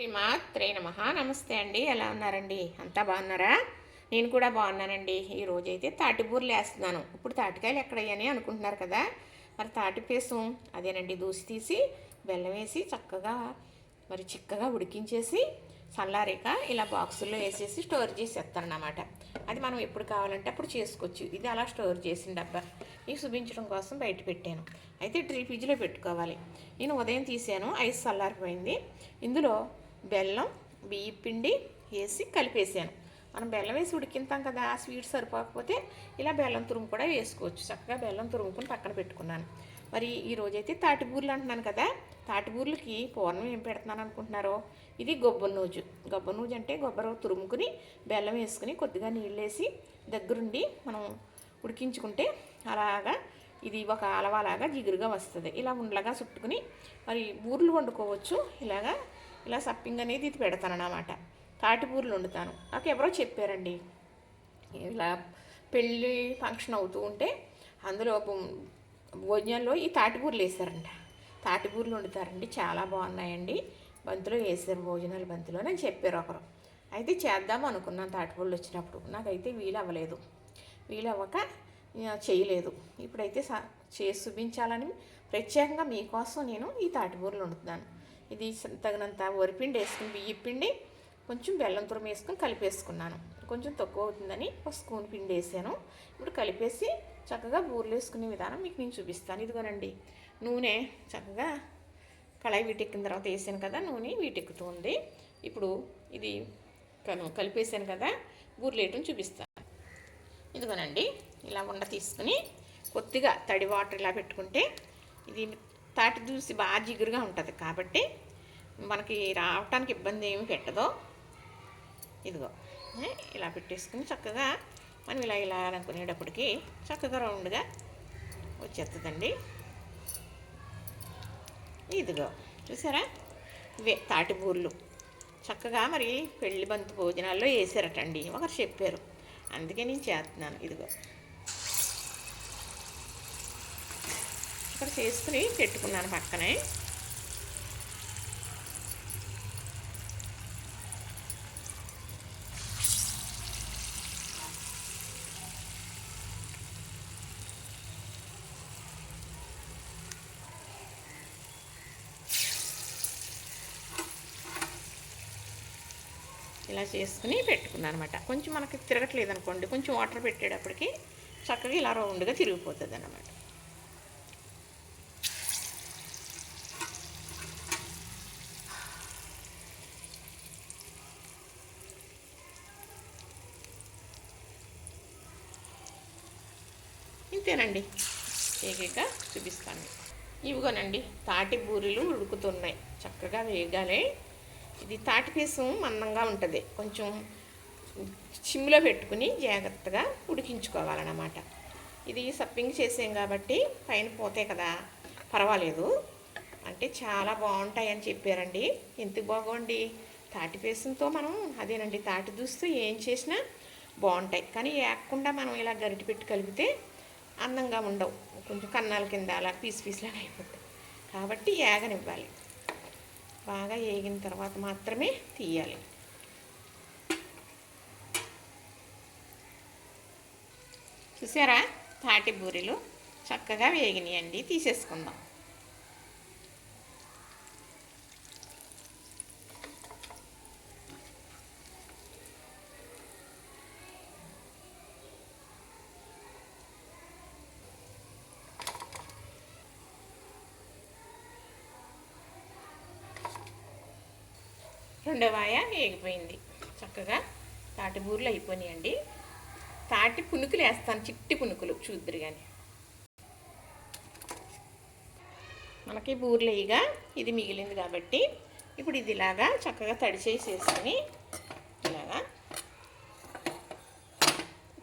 శ్రీమాత్రే నమ. నమస్తే అండి. ఎలా ఉన్నారండి? అంతా బాగున్నారా? నేను కూడా బాగున్నానండి. ఈ అయితే తాటిపూరలు వేస్తున్నాను ఇప్పుడు తాటికాయలు ఎక్కడయ్యని అనుకుంటున్నారు కదా. మరి తాటిపేసం అదేనండి దూసి తీసి బెల్లం వేసి చక్కగా మరి చిక్కగా ఉడికించేసి చల్లారాక ఇలా బాక్సుల్లో వేసేసి స్టోర్ చేసేస్తాను అన్నమాట అది మనం ఎప్పుడు కావాలంటే అప్పుడు చేసుకోవచ్చు. ఇది అలా స్టోర్ చేసిన డబ్బా. మీకు చూపించడం కోసం బయట పెట్టాను. అయితే డ్రీ ఫ్రిడ్జ్లో పెట్టుకోవాలి. నేను ఉదయం తీసాను. ఐస్ చల్లారిపోయింది ఇందులో బెల్లం బియ్య పిండి వేసి కలిపేసాను. మనం బెల్లం వేసి ఉడికింతాం కదా ఆ స్వీట్ సరిపోకపోతే ఇలా బెల్లం తురుము కూడా వేసుకోవచ్చు. చక్కగా బెల్లం తురుముకుని పక్కన పెట్టుకున్నాను. మరి ఈరోజైతే రోజైతే తాటిబూర్లు అంటున్నాను కదా తాటిబూర్లకి పూర్ణం ఏం పెడుతున్నాను అనుకుంటున్నారో? ఇది గొబ్బల నూజు. గొబ్బల నూజు అంటే కొబ్బరి తురుముకుని బెల్లం వేసుకుని కొద్దిగా నీళ్ళు వేసి దగ్గరుండి మనం ఉడికించుకుంటే అలాగా ఇది ఒక అలవాలాగా జిగురుగా వస్తుంది. ఇలా ఉండలాగా చుట్టుకుని మరి బూర్లు వండుకోవచ్చు. ఇలాగా ఇలా సప్పింగ్ అనేది ఇది పెడతాను అన్నమాట వండుతాను. నాకు ఎవరో చెప్పారండి. ఇలా పెళ్ళి ఫంక్షన్ అవుతూ ఉంటే అందులో భోజనంలో భోజనాల్లో ఈ తాటిపూర్లు వేసారంట తాటిపూర్లు వండుతారండి. చాలా బాగున్నాయండి. బంతిలో వేసారు భోజనాలు బంతిలో అని చెప్పారు ఒకరు. అయితే చేద్దాం అనుకున్నాను తాటిపూర్లు వచ్చినప్పుడు. నాకైతే వీలు అవ్వలేదు వీలు అవ్వక చేయలేదు. ఇప్పుడైతే సా చేసి చూపించాలని ప్రత్యేకంగా మీకోసం నేను ఈ తాటిపూర్లు వండుతున్నాను. ఇది తగినంత వరిపిండి వేసుకుని బియ్య పిండి కొంచెం బెల్లం తురం వేసుకొని కలిపేసుకున్నాను. కొంచెం తక్కువ అవుతుందని ఒక స్పూన్ పిండి వేసాను. ఇప్పుడు కలిపేసి చక్కగా బూరెలు వేసుకునే విధానం మీకు నేను చూపిస్తాను. ఇదిగోనండి నూనె చక్కగా కళాయి వీటెక్కిన తర్వాత వేసాను కదా నూనె వీటెక్కుతుంది. ఇప్పుడు ఇది కను కలిపేసాను కదా బూరెలు వేయటం చూపిస్తాను. ఇదిగోనండి ఇలా ఉండ తీసుకుని కొద్దిగా తడి వాటర్ ఇలా పెట్టుకుంటే ఇది తాటి దూసి బాగా జిగురుగా ఉంటుంది. కాబట్టి మనకి రావటానికి ఇబ్బంది ఏమి పెట్టదో. ఇదిగో ఇలా పెట్టేసుకుని చక్కగా మనం ఇలా ఇలా అనుకునేటప్పటికి చక్కగా రౌండ్గా వచ్చేస్తుందండి. ఇదిగో చూసారా? ఇవే తాటి బూర్లు. చక్కగా మరి పెళ్ళి బంతి భోజనాల్లో వేసారటండి. ఒకరు చెప్పారు. అందుకే నేను చేస్తున్నాను. ఇదిగో ఇక్కడ చేసుకుని పెట్టుకున్నాను పక్కనే. ఇలా చేసుకుని పెట్టుకున్నాను అనమాట కొంచెం మనకి తిరగట్లేదు అనుకోండి కొంచెం వాటర్ పెట్టేటప్పటికి చక్కగా ఇలా రౌండ్గా తిరిగిపోతుంది అనమాట ఓకేనండి. ఏకేక చూపిస్తాను. ఇవిగోనండి తాటి బూరెలు ఉడుకుతున్నాయి. చక్కగా వేగాలి. ఇది తాటి పీసం మందంగా ఉంటుంది. కొంచెం చిమ్లో పెట్టుకుని జాగ్రత్తగా ఉడికించుకోవాలన్నమాట. ఇది సప్పింగ్ చేసాం కాబట్టి పైన పోతే కదా పర్వాలేదు. అంటే చాలా బాగుంటాయి అని చెప్పారండి. ఎందుకు బాగోండి? తాటిపేసంతో మనం అదేనండి తాటి దూస్తూ ఏం చేసినా బాగుంటాయి. కానీ ఏకుండా మనం ఇలా గరిటి పెట్టి కలిపితే అందంగా ఉండవు. కొంచెం కన్నాల కింద అలా పీస్ పీస్లాగా అయిపోతాయి. కాబట్టి ఏగనివ్వాలి. బాగా ఏగిన తర్వాత మాత్రమే తీయాలి. చూసారా? తాటి బూరెలు చక్కగా వేగినాయండి. తీసేసుకుందాం. రెండో వాయ వేగిపోయింది చక్కగా తాటి బూరెలు అయిపోయినాయండి. తాటి పునుకులు వేస్తాను చిట్టి పునుకులు. చూద్దరు కానీ మనకి బూరెలు ఇది మిగిలింది కాబట్టి ఇప్పుడు ఇది ఇలాగా చక్కగా తడిచేసేసుకుని ఇలాగా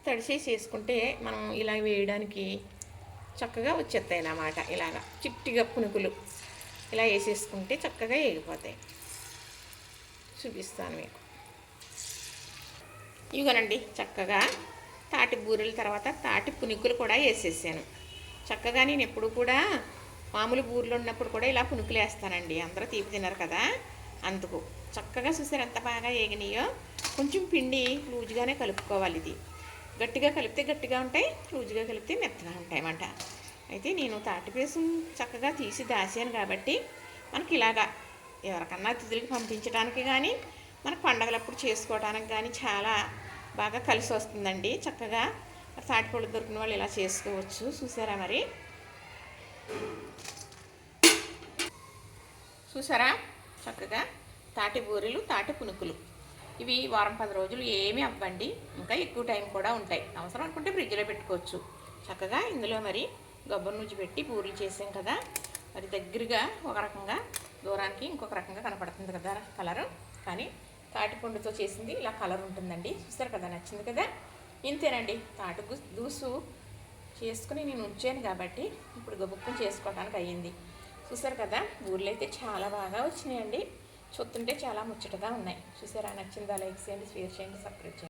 తడిచేసేసుకుంటే మనం ఇలా వేయడానికి చక్కగా వచ్చేస్తాయి అన్నమాట ఇలాగా చిట్టిగా పునుకులు ఇలా వేసేసుకుంటే చక్కగా వేగిపోతాయి చూపిస్తాను మీకు. ఇగోనండి చక్కగా తాటి బూరెల తర్వాత తాటి పునుకులు కూడా వేసేసాను. చక్కగా నేను ఎప్పుడు కూడా మామూలు బూరెలు ఉన్నప్పుడు కూడా ఇలా పునుకులు వేస్తానండి. అందరూ తీపి తినరు కదా అందుకు. చక్కగా చూసారు ఎంత బాగా ఏగినాయో? కొంచెం పిండి లూజుగానే కలుపుకోవాలి ఇది. గట్టిగా కలిపితే గట్టిగా ఉంటాయి లూజుగా కలిపితే మెత్తగా ఉంటాయి అన్నమాట. అయితే నేను తాటిపేసం చక్కగా తీసి దాసాను కాబట్టి మనకి ఇలాగా ఎవరికన్నా అతిథులకి పంపించడానికి కానీ మన పండగలప్పుడు చేసుకోవడానికి కానీ చాలా బాగా కలిసి వస్తుందండి. చక్కగా తాటిపళ్ళు దొరికిన వాళ్ళు ఇలా చేసుకోవచ్చు. చూసారా మరి? చూసారా? చక్కగా తాటి బూరెలు తాటి పునుకులు. ఇవి వారం పది రోజులు ఏమీ అవ్వండి. ఇంకా ఎక్కువ టైం కూడా ఉంటాయి. అవసరం అనుకుంటే ఫ్రిడ్జ్లో పెట్టుకోవచ్చు. చక్కగా ఇందులో మరి గొబ్బరి నుంచి పెట్టి బూరెలు చేసాం కదా. మరి దగ్గరగా ఒక రకంగా దూరానికి ఇంకొక రకంగా కనపడుతుంది కదా కలరు. కానీ తాటిపండుతో చేసింది ఇలా కలర్ ఉంటుందండి. చూస్తారు కదా నచ్చింది కదా? ఇంతేనండి. తాటి దూసు చేసుకుని నేను ఉంచాను కాబట్టి ఇప్పుడు గబుక్కుని చేసుకోవడానికి అయ్యింది. చూసారు కదా ఊర్లో అయితే చాలా బాగా వచ్చినాయండి. చూస్తుంటే చాలా ముచ్చటగా ఉన్నాయి. చూసారా నచ్చిందా? లైక్ చేయండి షేర్ చేయండి సబ్స్క్రైబ్ చేయండి.